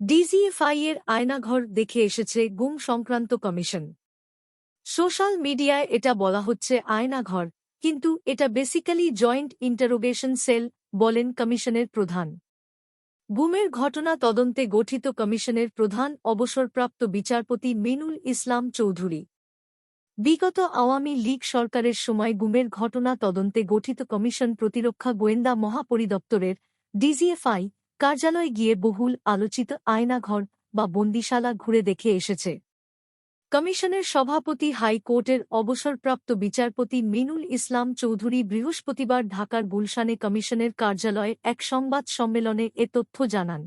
DGFI এর আয়নাঘর দেখে এসেছে গুম সংক্রান্ত কমিশন। সোশ্যাল মিডিয়ায় এটা বলা হচ্ছে আয়নাঘর, কিন্তু এটা বেসিক্যালি জয়েন্ট ইন্টারোগেশন সেল বলেন কমিশনের প্রধান। গুমের ঘটনা তদন্তে গঠিত কমিশনের প্রধান অবসরপ্রাপ্ত বিচারপতি মিনুল ইসলাম চৌধুরী। বিগত আওয়ামী লীগ সরকারের সময় গুমের ঘটনা তদন্তে গঠিত কমিশন প্রতিরক্ষা গোয়েন্দা মহাপরিদপ্তরের ডিজিএফআই কার্যালয়ে গিয়ে বহুল আলোচিত আয়নাঘর বা বন্দিশালা ঘুরে দেখে এসেছে। কমিশনের সভাপতি হাইকোর্টের অবসরপ্রাপ্ত বিচারপতি মিনুল ইসলাম চৌধুরী বৃহস্পতিবার ঢাকার গুলশানে কমিশনের কার্যালয়ে এক সংবাদ সম্মেলনে এ তথ্য জানান।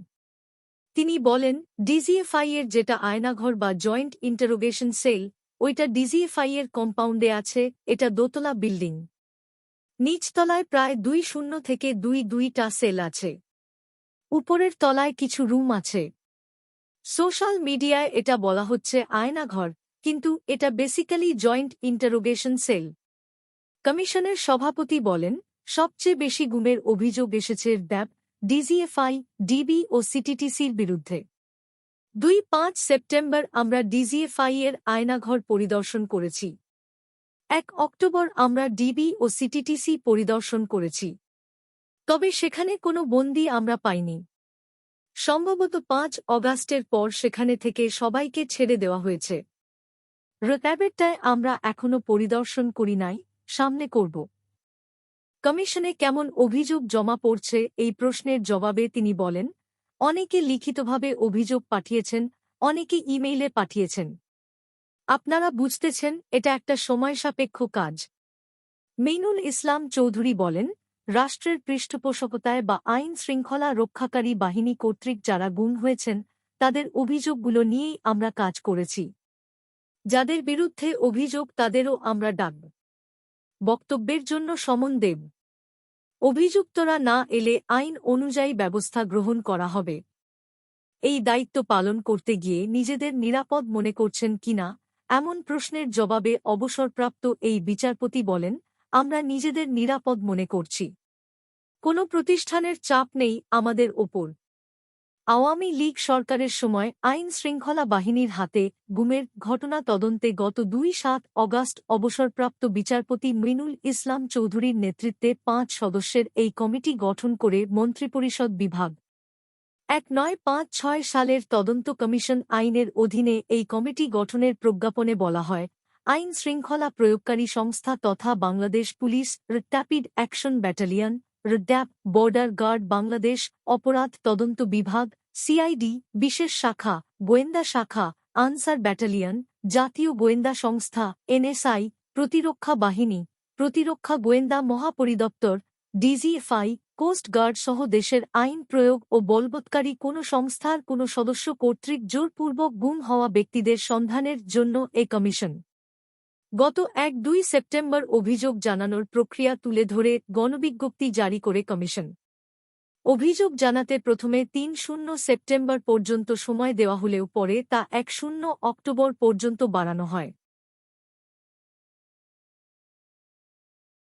তিনি বলেন, ডিজিএফআই এর যেটা আয়নাঘর বা জয়েন্ট ইন্টারোগেশন সেল, ওইটা ডিজিএফআই এর কম্পাউন্ডে আছে, এটা দোতলা বিল্ডিং। নিচতলায় প্রায় দুই শূন্য থেকে দুই দুইটা সেল আছে। উপরের তলায় কিছু রুম আছে। সোশ্যাল মিডিয়ায় এটা বলা হচ্ছে আয়নাঘর, কিন্তু এটা বেসিক্যালি জয়েন্ট ইন্টারোগেশন সেল কমিশনের সভাপতি বলেন, সবচেয়ে বেশি গুমের অভিযোগ এসেছে ড্যাব ডিজিএফআই ডিবি ও সিটিটিসির বিরুদ্ধে। দুই পাঁচ সেপ্টেম্বর আমরা ডিজিএফআই এর আয়নাঘর পরিদর্শন করেছি। এক অক্টোবর আমরা ডিবি ও সিটিটিসি পরিদর্শন করেছি। তবে সেখানে কোনো বন্দি আমরা পাইনি। সম্ভবত পাঁচ অগাস্টের পর সেখানে থেকে সবাইকে ছেড়ে দেওয়া হয়েছে। রোত্যাবেরটায় আমরা এখনও পরিদর্শন করি নাই, সামনে করব। কমিশনে কেমন অভিযোগ জমা পড়ছে এই প্রশ্নের জবাবে তিনি বলেন, অনেকে লিখিতভাবে অভিযোগ পাঠিয়েছেন, অনেকে ইমেইলে পাঠিয়েছেন। আপনারা বুঝতেছেন, এটা একটা সময়সাপেক্ষ কাজ। মেইনুল ইসলাম চৌধুরী বলেন রাষ্ট্রের পৃষ্ঠপোষকতায় বা আইন শৃঙ্খলা রক্ষাকারী বাহিনী কর্তৃক যারা গুম হয়েছেন, তাদের অভিযোগগুলো নিয়েই আমরা কাজ করেছি। যাদের বিরুদ্ধে অভিযোগ, তাদেরও আমরা ডাকব। বক্তব্যের জন্য সমন দেব। অভিযুক্তরা না এলে আইন অনুযায়ী ব্যবস্থা গ্রহণ করা হবে। এই দায়িত্ব পালন করতে গিয়ে নিজেদের নিরাপদ মনে করছেন কিনা, এমন প্রশ্নের জবাবে অবসরপ্রাপ্ত এই বিচারপতি বলেন আমরা নিজেদের নিরাপদ মনে করছি। কোনো প্রতিষ্ঠানের চাপ নেই আমাদের ওপর। আওয়ামী লীগ সরকারের সময় আইন শৃঙ্খলা বাহিনীর হাতে গুমের ঘটনা তদন্তে গত দুই সাত অগাস্ট অবসরপ্রাপ্ত বিচারপতি মিনুল ইসলাম চৌধুরীর নেতৃত্বে পাঁচ সদস্যের এই কমিটি গঠন করে মন্ত্রিপরিষদ বিভাগ। এক নয় পাঁচ ছয় সালের তদন্ত কমিশন আইনের অধীনে এই কমিটি গঠনের প্রজ্ঞাপনে বলা হয় আইন শৃঙ্খলা প্রয়োগকারী সংস্থা তথা Bangladesh police, rapid action battalion, RAB, border guard Bangladesh অপরাধ তদন্ত বিভাগ, সিআইডি, বিশেষ শাখা, গোয়েন্দা শাখা, আনসার ব্যাটালিয়ন, জাতীয় গোয়েন্দা সংস্থা, এনএসআই, প্রতিরক্ষা বাহিনী, প্রতিরক্ষা গোয়েন্দা মহাপরিদপ্তর, ডিজিএফআই কোস্টগার্ড সহ দেশের আইন প্রয়োগ ও বলবৎকারী কোনো সংস্থার কোনো সদস্য কর্তৃক জোরপূর্বক গুম হওয়া ব্যক্তিদের সন্ধানের জন্য এ কমিশন। গত এক দুই সেপ্টেম্বর অভিযোগ জানানোর প্রক্রিয়া তুলে ধরে গণবিজ্ঞপ্তি জারি করে কমিশন। অভিযোগ জানাতে প্রথমে তিন শূন্য সেপ্টেম্বর পর্যন্ত সময় দেওয়া হলেও পরে তা এক শূন্য অক্টোবর পর্যন্ত বাড়ানো হয়।